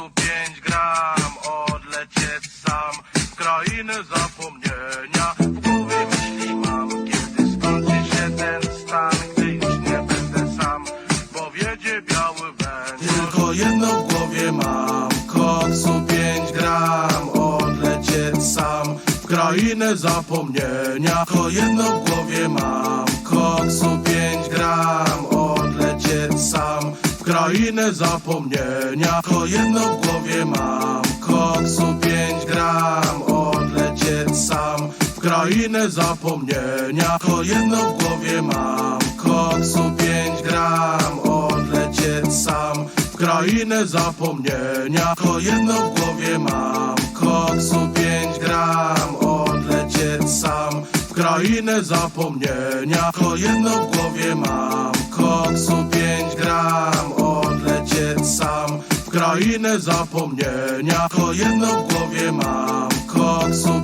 koksu 5 gram Odlecieć sam w krainę zapomnienia. W głowie myśli mam, kiedy skończy się ten stan Gdy już nie będę sam, bo wiedzie biały węgiel. Tylko jedno w głowie mam, koksu 5 gram Odlecieć sam w krainę zapomnienia. Tylko jedno w głowie mam, w krainę zapomnienia Tylko jedno w głowie mam, koksu 5 gram Odlecieć sam. W krainę zapomnienia Tylko jedno w głowie mam, koksu 5 gram Odlecieć sam. W krainę zapomnienia Tylko jedno w głowie mam, koksu 5 gram Odlecieć sam. W krainę zapomnienia Tylko jedno w głowie mam, w krainę zapomnienia. Tylko jedno w głowie mam koksu.